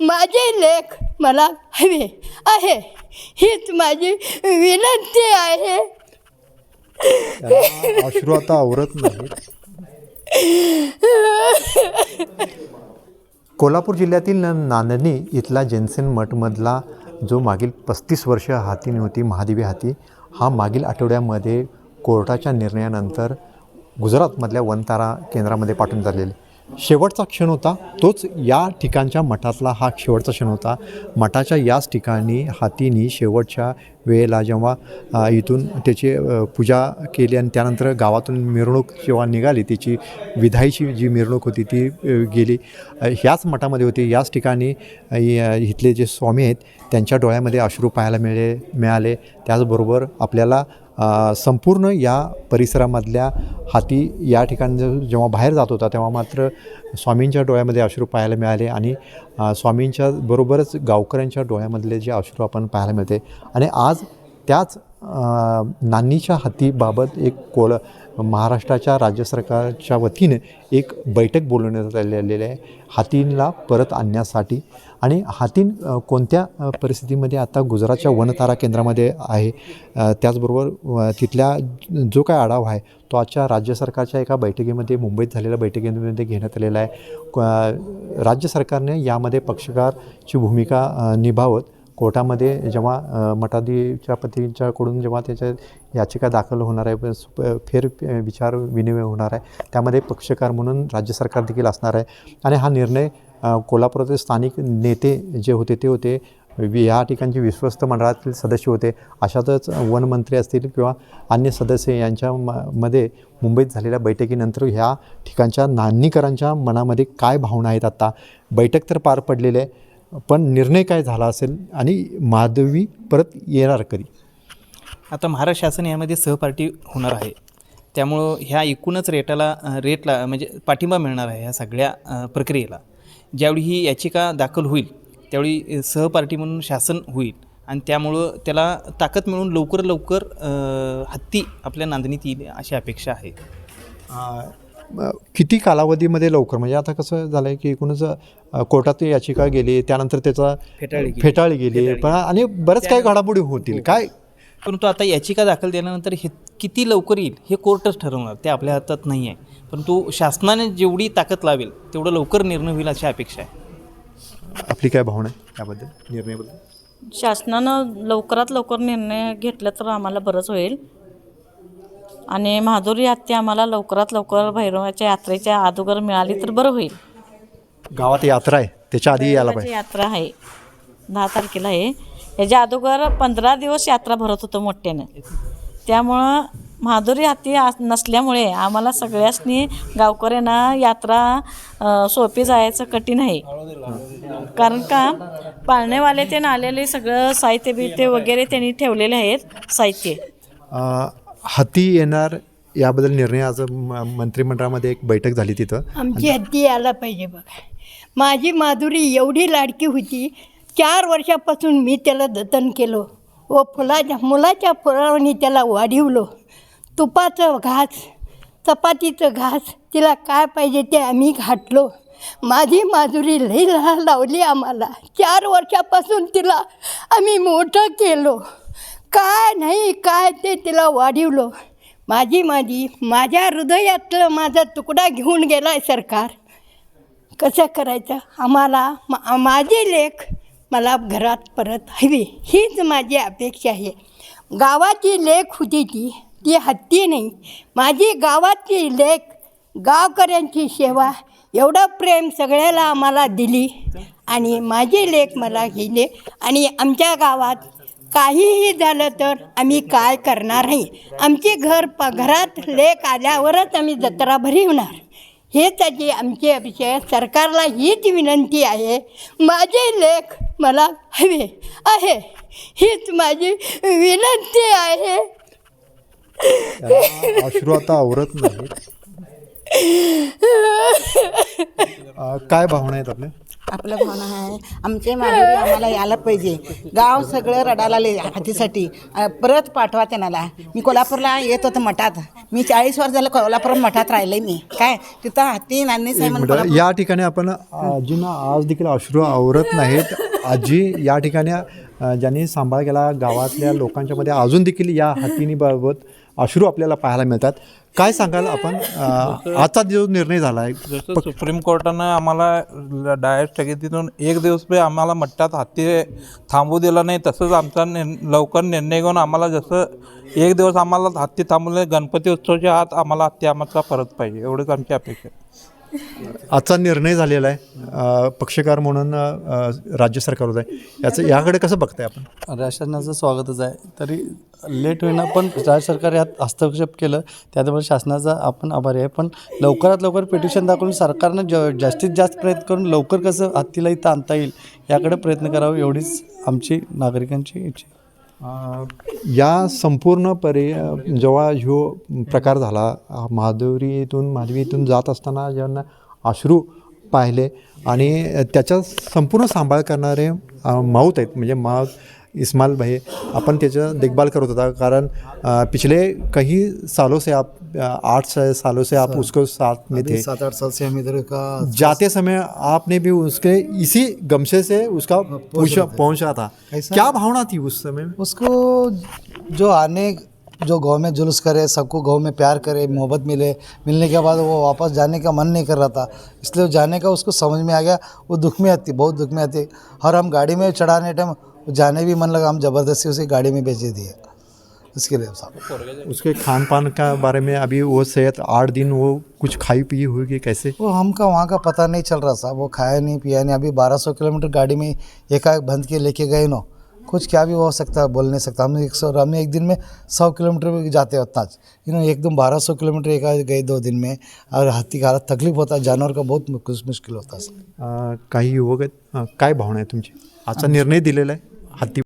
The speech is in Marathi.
माझे लेख मला हवे आहे. हीच माझी विनंती आहे. अश्रू आता आवरत नाही कोल्हापूर जिल्ह्यातील नांदणी इथला जेन्सेन मठमधला जो मागील पस्तीस वर्ष हाती होती महादेवी हाती हा मागील आठवड्यामध्ये कोर्टाच्या निर्णयानंतर गुजरातमधल्या वनतारा केंद्रामध्ये पाठवून झालेले शेवटचा क्षण होता. तोच या ठिकाणच्या मठातला हा शेवटचा क्षण होता. मठाच्या याच ठिकाणी हातीनी शेवटच्या वेळेला जेव्हा इथून त्याची पूजा केली आणि त्यानंतर गावातून मिरवणूक जेव्हा निघाली त्याची विधाईची जी मिरवणूक होती ती गेली. ह्याच मठामध्ये होती. याच ठिकाणी इथले जे स्वामी आहेत त्यांच्या डोळ्यामध्ये अश्रू पाहायला मिळे मिळाले. त्याचबरोबर आपल्याला संपूर्ण या परिसरामधल्या हाती या ठिकाणी जेव्हा बाहेर जात होता तेव्हा मात्र स्वामींच्या डोळ्यामध्ये अश्रू पाहायला मिळाले आणि स्वामींच्या बरोबरच गावकऱ्यांच्या डोळ्यामधले जे अश्रू आपण पाहायला मिळते. आणि आज त्याच नान्नीच्या नानीच्या हातीबाबत एक कोल महाराष्ट्राच्या राज्य सरकारच्या वतीने एक बैठक बोलवण्यात आलेली आहे. हातींला परत आणण्यासाठी आणि हातीन कोणत्या परिस्थितीमध्ये आता गुजरातच्या वनतारा केंद्रामध्ये आहे? त्याचबरोबर तिथल्या जो काय आढावा आहे तो आजच्या राज्य सरकारच्या एका बैठकीमध्ये मुंबईत झालेल्या बैठकीमध्ये घेण्यात आलेला आहे. राज्य सरकारने यामध्ये पक्षकारची भूमिका निभावत कोर्टामध्ये जेव्हा मठाधीच्या पतींच्याकडून जेव्हा त्याच्या याचिका दाखल होणार आहे प- फेर विचार विनिमय होणार आहे त्यामध्ये पक्षकार म्हणून राज्य सरकार देखील असणार आहे. आणि हा निर्णय कोल्हापुरातील स्थानिक नेते जे होते ते होते. या ठिकाणचे विश्वस्त मंडळातील सदस्य होते. अशातच वनमंत्री असतील किंवा अन्य सदस्य यांच्या म मध्ये मुंबईत झालेल्या बैठकीनंतर ह्या ठिकाणच्या नान्नीकरांच्या मनामध्ये काय भावना आहेत आत्ता बैठक तर पार पडलेली आहे पण निर्णय काय झाला असेल? आणि माधवी परत येणार कधी? आता महाराष्ट्र शासन यामध्ये सहपार्टी होणार आहे. त्यामुळं ह्या एकूणच रेटाला रेटला म्हणजे पाठिंबा मिळणार आहे ह्या सगळ्या प्रक्रियेला. ज्यावेळी ही याचिका दाखल होईल त्यावेळी सहपार्टी म्हणून शासन होईल आणि त्यामुळं त्याला ताकद मिळून लवकर लवकर हत्ती आपल्या नांदणीत येईल अशी अपेक्षा आहे. किती कालावधीमध्ये लवकर? म्हणजे आता कसं झालं आहे की एकूणच कोर्टात याचिका गेली त्यानंतर त्याचा फेटाळली गेली. पण आणि बरेच काही घडामोडी होतील. काय? परंतु आता याचिका दाखल केल्यानंतर हे किती लवकर येईल हे कोर्टच ठरवणार. ते आपल्या हातात नाही आहे. परंतु शासनाने जेवढी ताकद लावेल तेवढं लवकर निर्णय होईल अशी अपेक्षा आहे. आपली काय भावना आहे त्याबद्दल निर्णयाबद्दल? शासनानं लवकरात लवकर निर्णय घेतला तर आम्हाला बरंच होईल. आणि माधुरी हत्या आम्हाला लवकरात लवकर भैरवाच्या यात्रेच्या अगोदर मिळाली तर बरं होईल. गावात यात्रा आहे त्याच्या आधी यायला पाहिजे. यात्रा आहे. दहा तारखेला आहे. याच्या अगोदर पंधरा दिवस यात्रा भरत होतं मोठ्यानं. त्यामुळं माधुरी हाती नसल्यामुळे आम्हाला सगळ्यासनी गावकऱ्यांना यात्रा सोपी जायचं कठीण आहे. कारण का पाळणेवाले ते आलेले सगळं साहित्य बित्य वगैरे त्यांनी ठेवलेले आहेत साहित्य. हाती येणार याबद्दल निर्णय आज म- मंत्रिमंडळामध्ये एक बैठक झाली तिथं. आमची हत्ती यायला पाहिजे बघा. माझी माधुरी एवढी लाडकी होती चार वर्षापासून मी त्याला जतन केलं व फुलाच्या मुलाच्या फुलावणी त्याला वाढिवलं. तुपाचं घास चपातीचं घास तिला काय पाहिजे ते आम्ही घातलो. माझी माजुरी लई लहान लावली आम्हाला. चार वर्षापासून तिला आम्ही मोठं केलो. काय नाही काय ते तिला वाढिवलो. माझी माझी माझ्या हृदयातलं माझा तुकडा घेऊन गेला आहे सरकार. कसं करायचं? आम्हाला मा माझे लेख मला घरात परत हवी. हीच माझी अपेक्षा आहे. गावाची लेख होती ती. ती हत्ती नाही. माझी गावाची लेख गावकऱ्यांची सेवा एवढं प्रेम सगळ्याला आम्हाला दिली. आणि माझे लेख मला गेले. आणि आमच्या गावात काहीही झालं तर आम्ही काय करणार नाही. आमचे घर प घरात लेख आल्यावरच आम्ही जत्रा भरवणार हे त्याची आमची अपेक्षा सरकारला हीच विनंती आहे. माझे लेख मला हवे आहे. हीच माझी विनंती आहे. अश्रू आता आवरत नाही. अ, काय भावना आहेत आपल्या? आपलं भावना आहे. आमचे माधुरी आम्हाला यायला पाहिजे. गाव सगळं रडायला आले हातीसाठी. अ, परत पाठवा त्यांना. मी कोल्हापूरला येत होतं मठात. मी चाळीस वर्ष झालं कोल्हापूर मठात राहिले मी. काय? तिथं हाती एक साहेब या ठिकाणी आपण आजींना आज देखील अश्रू आवरत नाहीत. आजी या ठिकाणी ज्यांनी सांभाळ केला गावातल्या लोकांच्या मध्ये अजून देखील या हातीनीबाबत अश्रू आपल्याला पाहायला मिळतात. काय सांगाल आपण? आजचा जो निर्णय झाला आहे जसं सुप्रीम कोर्टानं आम्हाला डायरेक्ट स्थगितीतून एक दिवस बी आम्हाला मट्टात हत्ती थांबू दिला नाही तसंच आमचा निर लवकर निर्णय घेऊन आम्हाला जसं एक दिवस आम्हाला हत्ती थांबवले गणपती उत्सवाच्या आत आम्हाला हत्ती आम्हाला परत पाहिजे एवढंच आमची अपेक्षा आजचा निर्णय झालेला आहे. पक्षकार म्हणून राज्य सरकार होत आहे. याचं याकडे कसं बघताय आपण? शासनाचं स्वागतच आहे. तरी लेट होईना पण राज्य सरकार यात हस्तक्षेप केलं त्याबरोबर शासनाचा आपण आभारी आहे. पण लवकरात लवकर पिटिशन दाखवून सरकारनं ज जास्तीत जास्त प्रयत्न करून लवकर कसं हत्तीला इथं आणता येईल याकडे प्रयत्न करावा एवढीच आमची नागरिकांची इच्छा आहे. या संपूर्ण परि जेव्हा ह्यो प्रकार झाला अ, माधुरीतून माधवीतून जात असताना ज्यांना अश्रू पाहिले आणि त्याचा संपूर्ण सांभाळ करणारे माऊत आहेत. म्हणजे माऊत इस्माईल भाई अपन त्याचं देखभाल करत होता कारण पिछले कई सालों से आप आठ से सालों से आप उसको साथ में थे। सात आठ साल से हम इधर का जाते समय आपने भी उसके इसी गमछे से उसका पहुँचा पहुँचा था। क्या भावना थी उस समय उसको जो आने जो गाँव में जुलूस करे सबको गाँव में प्यार करे मोहब्बत मिले मिलने के बाद वो वापस जाने का मन नहीं कर रहा था। इसलिए जाने का उसको समझ में आ गया वो दुख में आती बहुत दुख में आती। और हम गाड़ी में चढ़ाने टाइम जाने भी मन लगा हम ज़बरदस्ती उसे गाड़ी में भेज दिए। इसके लिए साहब। उसके खान पान का बारे में अभी वो सेहत आठ दिन वो कुछ खाई पी होगी कैसे? वो हमका वहाँ का पता नहीं चल रहा साहब वो खाया नहीं पिया नहीं। अभी 1200 किलोमीटर गाड़ी में एकाएक बंद के लेके गए नो। कुछ क्या भी हो सकता है बोल नहीं सकता। हम एक सौ हम एक दिन में सौ किलोमीटर भी जाते हैं उतना। यू नो एकदम बारह सौ किलोमीटर एक गए दो दिन में और हाथी का हालत तकलीफ़ होता है जानवर का बहुत मुश्किल मुश्किल होता है काही आहेत अं, काय भावना आहे तुमची? आजचा निर्णय दिलेला आहे? हत्ती